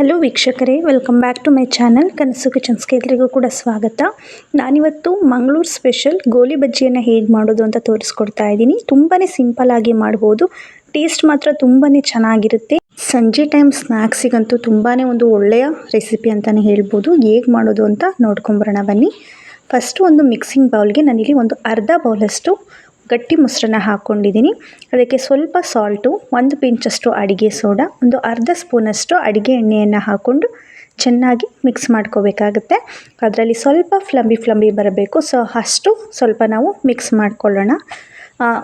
Hello ವೀಕ್ಷಕರೇ welcome back to my channel Kanasu ಕಿಚನ್ಸ್ಗೆ ಎಲ್ರಿಗೂ ಕೂಡ ಸ್ವಾಗತ. ನಾನಿವತ್ತು ಮಂಗಳೂರು ಸ್ಪೆಷಲ್ ಗೋಲಿ ಬಜ್ಜಿಯನ್ನು ಹೇಗೆ ಮಾಡೋದು ಅಂತ ತೋರಿಸ್ಕೊಡ್ತಾ ಇದ್ದೀನಿ. ತುಂಬಾ ಸಿಂಪಲ್ ಆಗಿ ಮಾಡ್ಬೋದು. ಟೇಸ್ಟ್ ಮಾತ್ರ ತುಂಬಾ ಚೆನ್ನಾಗಿರುತ್ತೆ. ಸಂಜೆ ಟೈಮ್ ಸ್ನ್ಯಾಕ್ಸಿಗಂತೂ ತುಂಬಾ ಒಂದು ಒಳ್ಳೆಯ ರೆಸಿಪಿ ಅಂತಲೇ ಹೇಳ್ಬೋದು. ಹೇಗೆ ಮಾಡೋದು ಅಂತ ನೋಡ್ಕೊಂಬರೋಣ ಬನ್ನಿ. ಫಸ್ಟು ಒಂದು ಮಿಕ್ಸಿಂಗ್ ಬೌಲ್ಗೆ ನಾನಿಲ್ಲಿ ಒಂದು ಅರ್ಧ ಬೌಲಷ್ಟು ಗಟ್ಟಿ ಮೊಸರನ್ನ ಹಾಕ್ಕೊಂಡಿದ್ದೀನಿ ಅದಕ್ಕೆ ಸ್ವಲ್ಪ ಸಾಲ್ಟು ಒಂದು ಪಿಂಚಷ್ಟು ಅಡುಗೆ ಸೋಡಾ, ಒಂದು ಅರ್ಧ ಸ್ಪೂನಷ್ಟು ಅಡುಗೆ ಎಣ್ಣೆಯನ್ನು ಹಾಕ್ಕೊಂಡು ಚೆನ್ನಾಗಿ ಮಿಕ್ಸ್ ಮಾಡ್ಕೋಬೇಕಾಗುತ್ತೆ. ಅದರಲ್ಲಿ ಸ್ವಲ್ಪ ಫ್ಲಂಬಿ ಫ್ಲಂಬಿ ಬರಬೇಕು. ಸೊ ಅಷ್ಟು ಸ್ವಲ್ಪ ನಾವು ಮಿಕ್ಸ್ ಮಾಡ್ಕೊಳ್ಳೋಣ.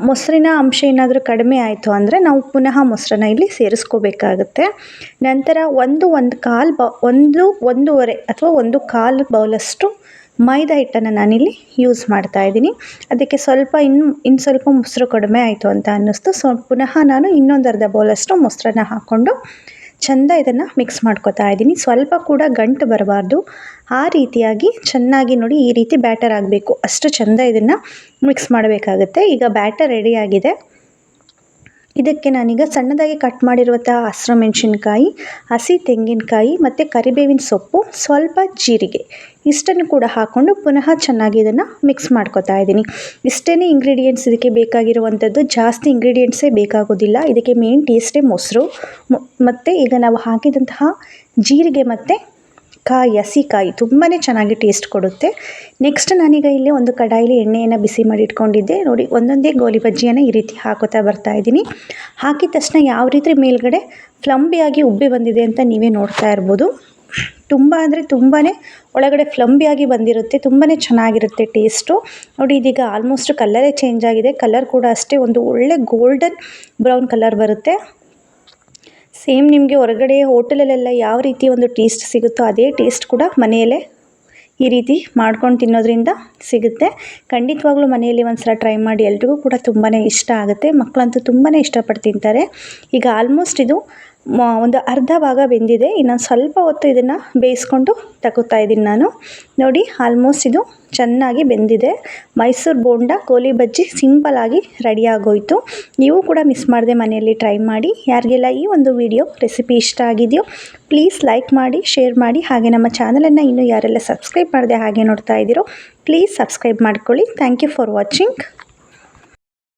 ಮೊಸರಿನ ಅಂಶ ಏನಾದರೂ ಕಡಿಮೆ ಆಯಿತು ಅಂದರೆ ನಾವು ಪುನಃ ಮೊಸರನ್ನ ಇಲ್ಲಿ ಸೇರಿಸ್ಕೋಬೇಕಾಗುತ್ತೆ. ನಂತರ ಒಂದು ಒಂದು ಕಾಲು ಬ, ಒಂದು, ಒಂದೂವರೆ ಅಥವಾ ಒಂದು ಕಾಲು ಬೌಲಷ್ಟು ಮೈದಾ ಹಿಟ್ಟನ್ನು ನಾನಿಲ್ಲಿ ಯೂಸ್ ಮಾಡ್ತಾ ಇದ್ದೀನಿ. ಅದಕ್ಕೆ ಸ್ವಲ್ಪ ಇನ್ನು ಇನ್ನು ಸ್ವಲ್ಪ ಮೊಸರು ಕಡಿಮೆ ಆಯಿತು ಅಂತ ಅನ್ನಿಸ್ತು. ಸೊ, ಪುನಃ ನಾನು ಇನ್ನೊಂದು ಅರ್ಧ ಬೌಲಷ್ಟು ಮೊಸರನ್ನ ಹಾಕ್ಕೊಂಡು ಚೆಂದ ಇದನ್ನು ಮಿಕ್ಸ್ ಮಾಡ್ಕೊತಾ ಇದ್ದೀನಿ. ಸ್ವಲ್ಪ ಕೂಡ ಗಂಟು ಬರಬಾರ್ದು. ಆ ರೀತಿಯಾಗಿ ಚೆನ್ನಾಗಿ ನೋಡಿ ಈ ರೀತಿ ಬ್ಯಾಟರ್ ಆಗಬೇಕು. ಅಷ್ಟು ಚೆಂದ ಇದನ್ನು ಮಿಕ್ಸ್ ಮಾಡಬೇಕಾಗುತ್ತೆ. ಈಗ ಬ್ಯಾಟರ್ ರೆಡಿಯಾಗಿದೆ ಇದಕ್ಕೆ ನಾನೀಗ ಸಣ್ಣದಾಗಿ ಕಟ್ ಮಾಡಿರುವಂತಹ ಹಸಿರು ಮೆಣಸಿನ್ಕಾಯಿ, ಹಸಿ ತೆಂಗಿನಕಾಯಿ ಮತ್ತು ಕರಿಬೇವಿನ ಸೊಪ್ಪು, ಸ್ವಲ್ಪ ಜೀರಿಗೆ ಇಷ್ಟನ್ನು ಕೂಡ ಹಾಕ್ಕೊಂಡು ಪುನಃ ಚೆನ್ನಾಗಿ ಇದನ್ನು ಮಿಕ್ಸ್ ಮಾಡ್ಕೊತಾ ಇದ್ದೀನಿ. ಇಷ್ಟೇ ಇಂಗ್ರೀಡಿಯೆಂಟ್ಸ್ ಇದಕ್ಕೆ ಬೇಕಾಗಿರುವಂಥದ್ದು ಜಾಸ್ತಿ ಇಂಗ್ರೀಡಿಯೆಂಟ್ಸೇ ಬೇಕಾಗೋದಿಲ್ಲ. ಇದಕ್ಕೆ ಮೇನ್ ಟೇಸ್ಟೇ ಮೊಸರು ಮತ್ತು ಈಗ ನಾವು ಹಾಕಿದಂತಹ ಜೀರಿಗೆ ಮತ್ತು ಕಾಯಿ, ಹಸಿ ಕಾಯಿ ತುಂಬಾ ಚೆನ್ನಾಗಿ ಟೇಸ್ಟ್ ಕೊಡುತ್ತೆ. ನೆಕ್ಸ್ಟ್ ನಾನೀಗ ಇಲ್ಲಿ ಒಂದು ಕಡಾಯಿಲಿ ಎಣ್ಣೆಯನ್ನು ಬಿಸಿ ಮಾಡಿ ಇಟ್ಕೊಂಡಿದ್ದೆ. ನೋಡಿ, ಒಂದೊಂದೇ ಗೋಲಿ ಬಜ್ಜಿಯನ್ನು ಈ ರೀತಿ ಹಾಕೋತಾ ಬರ್ತಾ ಇದ್ದೀನಿ. ಹಾಕಿದ ತಕ್ಷಣ ಯಾವ ರೀತಿ ಮೇಲ್ಗಡೆ ಫ್ಲಂಬಿಯಾಗಿ ಉಬ್ಬಿ ಬಂದಿದೆ ಅಂತ ನೀವೇ ನೋಡ್ತಾ ಇರ್ಬೋದು. ತುಂಬ ಅಂದರೆ ತುಂಬಾ ಒಳಗಡೆ ಫ್ಲಂಬಿಯಾಗಿ ಬಂದಿರುತ್ತೆ. ತುಂಬಾ ಚೆನ್ನಾಗಿರುತ್ತೆ ಟೇಸ್ಟು ನೋಡಿ, ಇದೀಗ ಆಲ್ಮೋಸ್ಟ್ ಕಲ್ಲರೇ ಚೇಂಜ್ ಆಗಿದೆ. ಕಲರ್ ಕೂಡ ಅಷ್ಟೇ, ಒಂದು ಒಳ್ಳೆ ಗೋಲ್ಡನ್ ಬ್ರೌನ್ ಕಲರ್ ಬರುತ್ತೆ. ಸೇಮ್ ನಿಮಗೆ ಹೊರಗಡೆ ಹೋಟೆಲಲ್ಲೆಲ್ಲ ಯಾವ ರೀತಿ ಒಂದು ಟೇಸ್ಟ್ ಸಿಗುತ್ತೋ ಅದೇ ಟೇಸ್ಟ್ ಕೂಡ ಮನೆಯಲ್ಲೇ ಈ ರೀತಿ ಮಾಡ್ಕೊಂಡು ತಿನ್ನೋದ್ರಿಂದ ಸಿಗುತ್ತೆ. ಖಂಡಿತವಾಗ್ಲೂ ಮನೆಯಲ್ಲಿ ಒಂದು ಸಲ ಟ್ರೈ ಮಾಡಿ ಎಲ್ರಿಗೂ ಕೂಡ ತುಂಬಾ ಇಷ್ಟ ಆಗುತ್ತೆ. ಮಕ್ಕಳಂತೂ ತುಂಬಾ ಇಷ್ಟಪಟ್ಟು ತಿಂತಾರೆ. ಈಗ ಆಲ್ಮೋಸ್ಟ್ ಇದು ಒಂದು ಅರ್ಧ ಭಾಗ ಬೆಂದಿದೆ. ಇನ್ನೊಂದು ಸ್ವಲ್ಪ ಹೊತ್ತು ಇದನ್ನು ಬೇಯಿಸ್ಕೊಂಡು ತಗೋತಾ ಇದ್ದೀನಿ ನಾನು. ನೋಡಿ ಆಲ್ಮೋಸ್ಟ್ ಇದು ಚೆನ್ನಾಗಿ ಬೆಂದಿದೆ. ಮೈಸೂರು ಬೋಂಡ ಗೋಲಿ ಬಜ್ಜಿ ಸಿಂಪಲಾಗಿ ರೆಡಿ ಆಗೋಯಿತು. ನೀವು ಕೂಡ ಮಿಸ್ ಮಾಡದೆ ಮನೆಯಲ್ಲಿ ಟ್ರೈ ಮಾಡಿ. ಯಾರಿಗೆಲ್ಲ ಈ ಒಂದು ವಿಡಿಯೋ ರೆಸಿಪಿ ಇಷ್ಟ ಆಗಿದೆಯೋ ಪ್ಲೀಸ್ ಲೈಕ್ ಮಾಡಿ ಶೇರ್ ಮಾಡಿ. ಹಾಗೆ ನಮ್ಮ ಚಾನಲನ್ನು ಇನ್ನೂ ಯಾರೆಲ್ಲ ಸಬ್ಸ್ಕ್ರೈಬ್ ಮಾಡದೆ ಹಾಗೆ ನೋಡ್ತಾ ಇದ್ದೀರೋ ಪ್ಲೀಸ್ ಸಬ್ಸ್ಕ್ರೈಬ್ ಮಾಡ್ಕೊಳ್ಳಿ. Thank you for watching